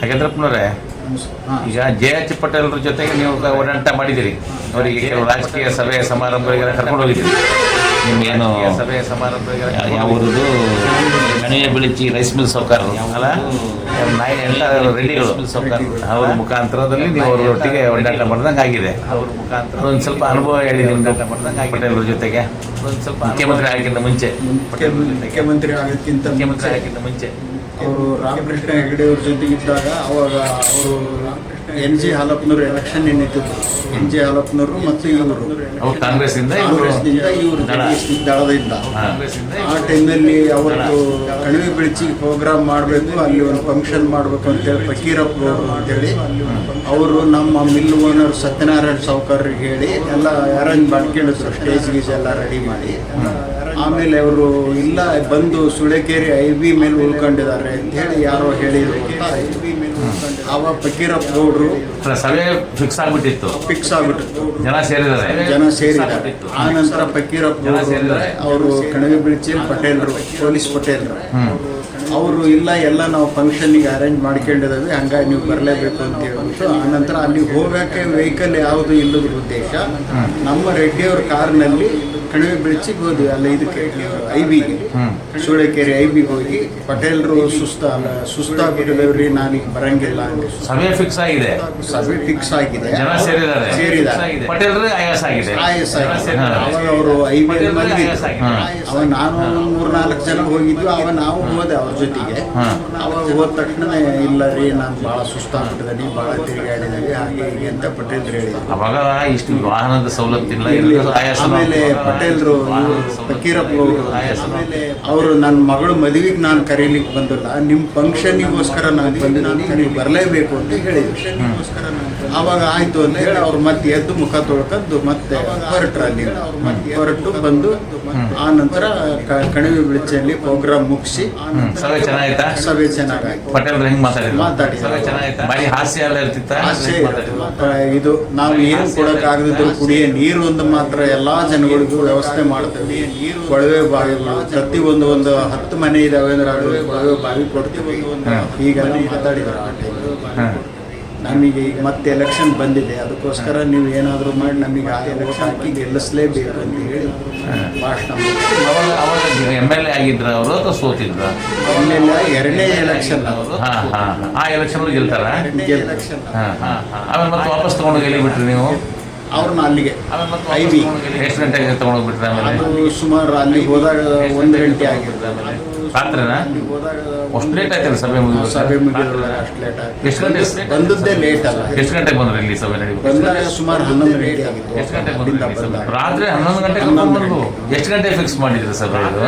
ಹಾಗಾದ್ರಪ್ಪನವ್ರೆ ಈಗ J H ಪಟೇಲ್ರ ಜೊತೆಗೆ ನೀವು ಓಡಾಟ ಮಾಡಿದ್ದೀರಿ. ಅವರಿಗೆ ಕೆಲವು ರಾಜಕೀಯ ಸಭೆ ಸಮಾರಂಭಗಳಿಗೆಲ್ಲ ಕರ್ಕೊಂಡು ಹೋಗಿದ್ದೀರಿ. ನಿಮ್ಗೇನು ಸಭೆ ಸಮಾರಂಭ ಯಾವ್ದು ಕಣಿವೆ ಬಿಳಿಚಿ ರೈಸ್ ಮಿಲ್ ಸೌಕರ್ ಅಲ್ಲ? ನಾಯಿ ಎಲ್ಲ ಸೌಕರ್ ಅವ್ರ ಮುಖಾಂತರದಲ್ಲಿ ನೀವು ಅವ್ರ ಒಟ್ಟಿಗೆ ಒಡಾಟ ಮಾಡ್ದಂಗೆ ಆಗಿದೆ. ಅವ್ರ ಮುಖಾಂತರ ಒಂದು ಸ್ವಲ್ಪ ಅನುಭವ ಹೇಳಿ ನಿಮ್ಗೆ ಮಾಡ್ದಂಗೆ ಪಟೇಲ್ರ ಜೊತೆಗೆ. ಒಂದು ಸ್ವಲ್ಪ ಮುಖ್ಯಮಂತ್ರಿ ಆಗಿಂತ ಮುಂಚೆ. ಪಟೇಲ್ರ ಮುಖ್ಯಮಂತ್ರಿ ಆಗೋಕ್ಕಿಂತ ಮುಖ್ಯಮಂತ್ರಿ ಮುಂಚೆ ಆಗಿಂತ ಮುಂಚೆ. ಅವರು ರಾಮಕೃಷ್ಣ ಹೆಗಡೆ ಅವ್ರ ಜೊತೆ ಇದ್ದಾಗ ಅವಾಗ ಅವರು ಎನ್ ಜಿ ಹಾಲಪ್ಪನವರು ಎಲೆಕ್ಷನ್ ನಿಂತಿದ್ರು ಎನ್ ಜಿ ಹಾಲಪ್ಪನವರು ಮತ್ತು ಇವರು. ಅವ್ರು ಕಾಂಗ್ರೆಸ್ಸಿಂದ ಇವರು ಕಾಂಗ್ರೆಸ್ನಿಂದ ಇವರು ದಳ. ದಳದಿಂದ. ಆ ಟೈಮಲ್ಲಿ ಅವರು ಕಣಿವೆ ಬೆಳಚಿ ಪ್ರೋಗ್ರಾಮ್ ಮಾಡಬೇಕು ಅಲ್ಲಿ ಒಂದು ಫಂಕ್ಷನ್ ಮಾಡಬೇಕು ಅಂತೇಳಿ ಫಕೀರಪ್ಪ ಅಂತೇಳಿ ಅವರು ನಮ್ಮ ಮಿಲ್ ಓನರ್ ಸತ್ಯನಾರಾಯಣ ಸಾವ್ಕಾರ್ರಿಗೆ ಹೇಳಿ ಎಲ್ಲ ಅರೇಂಜ್ ಮಾಡ್ಕೊಂಡಿದ್ರು ಸ್ಟೇಜ್ ಗೀಜ್ ಎಲ್ಲ ರೆಡಿ ಮಾಡಿ. ಆಮೇಲೆ ಅವರು ಇಲ್ಲ ಬಂದು ಸುಳೆಕೇರಿ ಐ ಬಿ ಮೇಲೆ ಉಳ್ಕೊಂಡಿದ್ದಾರೆ ಅಂತ ಹೇಳಿ ಯಾರೋ ಹೇಳಿದ್ರು. ಐ ಬಿ ಮೇಲೆ ಉಳ್ಕೊಂಡಿದ್ದಾರೆ. ಆವಾಗ ಫಕೀರಪ್ಪ ಗೌಡ್ರು ಸಭೆ ಫಿಕ್ಸ್ ಆಗ್ಬಿಟ್ಟಿತ್ತು. ಫಿಕ್ಸ್ ಆಗ್ಬಿಟ್ಟು. ಜನ ಸೇರಿದ್ದಾರೆ. ಜನ ಸೇರಿದ್ದಾರೆ. ಆ ನಂತರ ಫಕೀರಪ್ಪ ಜನ ಗೌಡ್ರು ಸೇರಿದ್ದಾರೆ. ಅವರು ಕಣವಿ ಬಿಳಿಚಿ ಪಟೇಲ್ರು ಪೊಲೀಸ್ ಪಟೇಲ್ರು. ಹ್ಮ್ ಅವರು ಇಲ್ಲ ಎಲ್ಲ ನಾವು ಫಂಕ್ಷನ್ಗೆ ಅರೇಂಜ್ ಮಾಡ್ಕೊಂಡಿದ್ದಾವೆ ಹಂಗಾಗಿ ನೀವು ಬರಲೇಬೇಕು ಅಂತ ಹೇಳ್ಬಿಟ್ಟು ನಂತರ ಅಲ್ಲಿ ಹೋಗೋಕೆ ವೆಹಿಕಲ್ ಯಾವುದು ಇಲ್ಲದ ಉದ್ದೇಶ ನಮ್ಮ ರೆಡ್ಡಿಯವ್ರ ಕಾರ್ನಲ್ಲಿ ಕಣಿವೆ ಬೆಳಚಿಗೆ ಹೋದ್ವಿ ಅಲ್ಲಿ ಇದಕ್ಕೆ ಐ ಬಿಗೆ. ಸೂಳೆಕೆರೆ ಐ ಬಿಗೆ ಹೋಗಿ ಪಟೇಲ್ರು ಸುಸ್ತ ಅಲ್ಲ ಸುಸ್ತಾಗ್ಬಿಟ್ಟಿದೇವ್ರಿ ನಾನೀಗ ಬರಂಗಿಲ್ಲ ಸಭೆ ಫಿಕ್ಸ್ ಆಗಿದೆ. ಸಭೆ ಫಿಕ್ಸ್ ಆಗಿದೆ. ಜನ ಸೇರಿದ್ದಾರೆ. ಸೇರಿದ್ದಾರೆ. ಪಟೇಲ್ರೆ ಆಯಾಸ ಆಗಿದೆ. ಆಯಸ್. ಅವಾಗ ಅವರು ಐ ಬಿ ಪಟೇಲ್ರೆ ಆಯಾಸ ಆಗಿದೆ. ಅವ ನಾನು ಮೂರ್ನಾಲ್ಕು ಜನ ಹೋಗಿದ್ವಿ. ಅವಾಗ ನಾವು ಹೋದೆ ಅವ್ರ ಜೊತೆಗೆ. ಅವಾಗ ಹೋದ ತಕ್ಷಣ ಇಲ್ಲ ರೀ ನಾನು ಭಾಳ ಸುಸ್ತಾಗ್ಬಿಟ್ಟಿದ್ದೀನಿ ಭಾಳ ತಿರುಗಾಡಿದ್ದೀವಿ ಹಾಗೆ ಹೀಗೆ ಅಂತ ಪಟೇಲ್ರು ಹೇಳಿದ್ರು. ಅವಾಗ ಇಷ್ಟು ವಾಹನದ ಸೌಲಭ್ಯ ಇಲ್ಲ ಆಮೇಲೆ ಪಟೇಲ್ರು ಫಕೀರಪ್ಪ ಆಮೇಲೆ ಅವರು ನನ್ನ ಮಗಳು ಮದುವೆಗೆ ನಾನು ಕರೀಲಿಕ್ಕೆ ಬಂದಿಲ್ಲ. ನಿಮ್ಮ ಫಂಕ್ಷನಿಗೋಸ್ಕರ ನಾನು ಬಂದಿದ್ದೀನಿ ನೀವು ಬರಲೇಬೇಕು ಅಂತ ಹೇಳಿದ್ರು ಅವಾಗ ಆಯ್ತು ಅಂತ ಹೇಳಿ ಅವ್ರು ಮತ್ತೆ ಎದ್ದು ಮುಖ ತೊಳ್ಕೊಂಡು ಮತ್ತೆ ಹೊರಟ್ರು ಅಲ್ಲಿ ಹೊರಟು ಬಂದು ಆ ನಂತರ ಕಣಿವೆ ಬೆಳಚಲ್ಲಿ ಪ್ರೋಗ್ರಾಮ್ ಮುಗಿಸಿ ಸಭೆ ಚೆನ್ನಾಯ್ತಾ ಸಭೆ ಚೆನ್ನಾಗಾಯ್ತು. ಪಟೇಲ್ ಹೆಂಗ್ ಮಾತಾಡಿದ್ರು. ಸಭೆ ಬರೀ ಹಾಸ್ಯ ಎಲ್ಲ ಇರ್ತಿತ್ತ? ಇದು ನಾವು ಏನು ಕೊಡೋಕ್ಕಾಗದಿದ್ರು ಕುಡಿಯೋ ನೀರು ಒಂದು ಮಾತ್ರ ಎಲ್ಲಾ ಜನಗಳಿಗೂ ವ್ಯವಸ್ಥೆ ಮಾಡ್ತೇವೆ ಕೊಳವೆ ಬಾವಿಗಳು ಪ್ರತಿ ಒಂದು ಒಂದು ಹತ್ತು ಮನೆ ಇದಾವೆ ಅಂದ್ರೆ ಅದು ಕೊಳವೆ ಬಾವಿ ಕೊಡ್ತೀವಿ. ಈಗ ಮಾತಾಡಿದ್ರು ಆ ಟೈಮ್ ನಮಗೆ ಈಗ ಮತ್ತೆ ಎಲೆಕ್ಷನ್ ಬಂದಿದೆ. ಅದಕ್ಕೋಸ್ಕರ ನೀವು ಏನಾದರೂ ಮಾಡಿ ನಮಗೆ ಆ ಎಲೆಕ್ಷನ್ ಹಾಕಿ ಗೆಲ್ಲಿಸಲೇಬೇಕು ಅಂತ ಹೇಳಿ ಭಾಷಣ ಅವಾಗ ಎಂ ಎಲ್ ಎ ಆಗಿದ್ರ ಅವರು ಅಥವಾ ಸೋತಿದ್ರ? ಆಮೇಲೆ ಎರಡನೇ ಎಲೆಕ್ಷನ್ ಅವರು. ಆ ಎಲೆಕ್ಷನ್ ಗೆಲ್ತಾರ? ಎಲೆಕ್ಷನ್ ಆಮೇಲೆ ಮತ್ತೆ ವಾಪಸ್ ತಗೊಂಡು ಗೆಲ್ಲಿಬಿಟ್ರಿ ನೀವು? ಅವ್ರನ್ನ ಅಲ್ಲಿಗೆ. ಐ ಬಿ ಎಷ್ಟು ಗಂಟೆಗೆ ತಗೊಂಡೋಗ್ಬಿಟ್ರಿ ಆಮೇಲೆ? ಅದು ಸುಮಾರು ಅಲ್ಲಿಗೆ ಹೋದಾಗ ಒಂದು ಗಂಟೆ ಆಗಿರ್ತಾರೆ ಆಮೇಲೆ. ರಾತ್ರಿನಾ ಅಷ್ಟು ಲೇಟ್ ಆಯ್ತಲ್ಲ ಸಭೆ ಮುಗಿದು ಸಭೆ ಮುಗಿಯೋಲ್ಲ ಅಷ್ಟು ಲೇಟ್ ಎಷ್ಟು ಗಂಟೆ ಬಂದದ್ದೇ ಲೇಟ್ ಅಲ್ಲ. ಎಷ್ಟು ಗಂಟೆಗೆ ಬಂದ್ರೆ ಇಲ್ಲಿ ಸಭೆ ನಡೀಬೇಕು ಬಂದಾಗ ಸುಮಾರು ಹನ್ನೊಂದು ಗಂಟೆ ಆಗಿತ್ತು. ಎಷ್ಟು ಗಂಟೆಗೆ ಸಭೆ? ರಾತ್ರಿ ಹನ್ನೊಂದು ಗಂಟೆಗೆ ಬಂದ್ರು ಎಷ್ಟು ಗಂಟೆ ಫಿಕ್ಸ್ ಮಾಡಿದ್ರು ಸಭೆ ಇದು?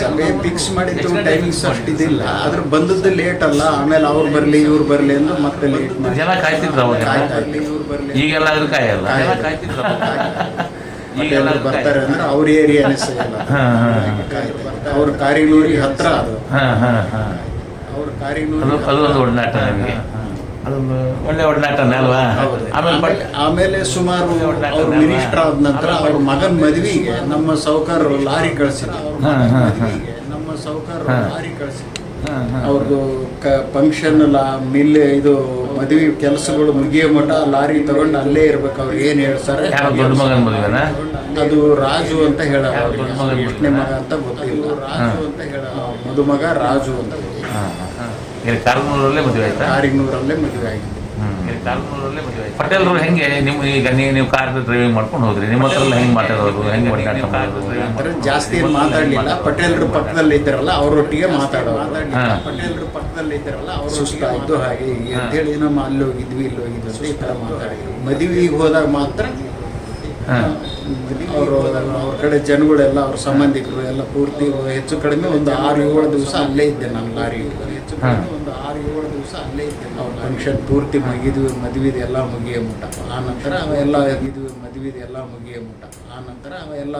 ಸಭೆ ಫಿಕ್ಸ್ ಮಾಡಿದ್ದು ಟೈಮಿಂಗ್ಸ್ ಅಷ್ಟಿದಿಲ್ಲ. ಆದ್ರೆ ಬಂದದ್ದು ಲೇಟ್ ಅಲ್ಲ. ಆಮೇಲೆ ಅವ್ರು ಬರ್ಲಿ ಇವ್ರು ಬರ್ಲಿ ಅಂದ್ರೆ ಮತ್ತೆ ಲೇಟ್ ಮಾಡಿ ಜನ ಕಾಯ್ತಿದ್ರು ಅವಾಗ? ಈಗೆಲ್ಲ ಅದ್ರ ಕಾಯಲ್ಲ? ಕಾಯಲ್ಲ. ಕಾಯ್ತಿದ್ರು ಮತ್ತೆ ಎಲ್ಲರೂ ಬರ್ತಾರೆ ಅಂದ್ರೆ ಅವ್ರ ಏರಿಯಾನೇ ಸಿಗಲ್ಲ ಅವ್ರ ಕಾರಿನೂರಿಗೆ ಹತ್ರ ಅದು. ಅವ್ರ ಅದು ಕಾರಿನೂರಿಗೆ ಒಡನಾಟ ನಿಮಗೆ. ಅದೊಂದು ಒಳ್ಳೆ ಒಡನಾಟನೇ ಅಲ್ವಾ? ಆಮೇಲೆ ಬಟ್ ಆಮೇಲೆ- ಸುಮಾರು ಅವ್ರು ಮಿನಿಸ್ಟರ್ ಆದ ನಂತರ ಅವ್ರ ಮಗನ ಮದುವೆಗೆ ನಮ್ಮ ಸೌಕರ್ ಲಾರಿ ಕಳಿಸಿದ್ರು. ನಮ್ಮ ಸೌಕರ್ ಲಾರಿ ಅವ್ರದ್ದು ಕ ಫಂಕ್ಷನ್ ಮಿಲ್ ಇದು ಮದುವೆ ಕೆಲಸಗಳು ಮುಗಿಯೋ ಮಠ ಲಾರಿ ತಗೊಂಡು ಅಲ್ಲೇ ಇರ್ಬೇಕು ಅವ್ರು. ಏನ್ ಹೇಳ್ತಾರೆ ಅದು ರಾಜು ಅಂತ ಹೇಳ ಎಷ್ಟನೇ ಮಗ ಅಂತ ಗೊತ್ತಿಲ್ಲ. ರಾಜು ಅಂತ ಹೇಳ ಮದುಮಗ ರಾಜು ಅಂತ ಕಾರ್ನೂರಲ್ಲೇ ಮದುವೆ ಆಯ್ತಾ? ಮದುವೆ ಪಟೇಲ್ರು ಹೆಂಗೆ? ನಿಮ್ ಈಗ ನೀವು ನೀವು ಕಾರ್ ಡ್ರೈವಿಂಗ್ ಮಾಡ್ಕೊಂಡು ಹೋದ್ರಿ. ನಿಮ್ಮ ಹತ್ರ ಎಲ್ಲ ಹೆಂಗ್ ಮಾತಾಡೋದು? ಹೆಂಗೆ ಜಾಸ್ತಿ ಏನು ಮಾತಾಡ್ಲಿಲ್ಲ. ಪಟೇಲ್ರು ಪಕ್ಕದಲ್ಲಿ ಇದ್ದಾರಲ್ಲ ಅವರೊಟ್ಟಿಗೆ ಮಾತಾಡೋ ಪಟೇಲ್ ಪಟೇಲ್ರು ಪಕ್ಕದಲ್ಲಿ ಇದ್ದಾರಲ್ಲ ಅವ್ರು ಸುಸ್ತಾಯ್ತು ಹಾಗೆ ಹೀಗೆ ಅಂತೇಳಿ ನಮ್ಮ ಅಲ್ಲಿ ಹೋಗಿದ್ವಿ ಇಲ್ಲಿ ಹೋಗಿದ್ವಿ ಅಂತ ಈ ತರ ಮಾತಾಡಿದ್ವಿ ಮದುವೆಗೆ ಹೋದಾಗ ಮಾತ್ರ. ಅವರು ಅವ್ರ ಕಡೆ ಜನಗಳೆಲ್ಲ ಅವ್ರ ಸಂಬಂಧಿಕರು ಎಲ್ಲ ಪೂರ್ತಿ ಹೆಚ್ಚು ಕಡಿಮೆ ಒಂದು ಆರು ಏಳು ದಿವಸ ಅಲ್ಲೇ ಇದ್ದೆ ನಾನು ಲಾರಿ ಹೆಚ್ಚು ಕಡಿಮೆ ಒಂದು ಆರು ಅಲ್ಲೇ ಇತ್ತು ಫಂಕ್ಷನ್ ಪೂರ್ತಿ ಮುಗಿದ್ವಿ ಮದುವೆದು ಎಲ್ಲ ಮುಗಿಯೋ ಮುಟ್ಟ. ಆ ನಂತರ ಅವೆಲ್ಲ ಇದು ಮದುವೆದು ಎಲ್ಲ ಮುಗಿಯೋ ಮುಟ್ಟ. ಆ ನಂತರ ಅವೆಲ್ಲ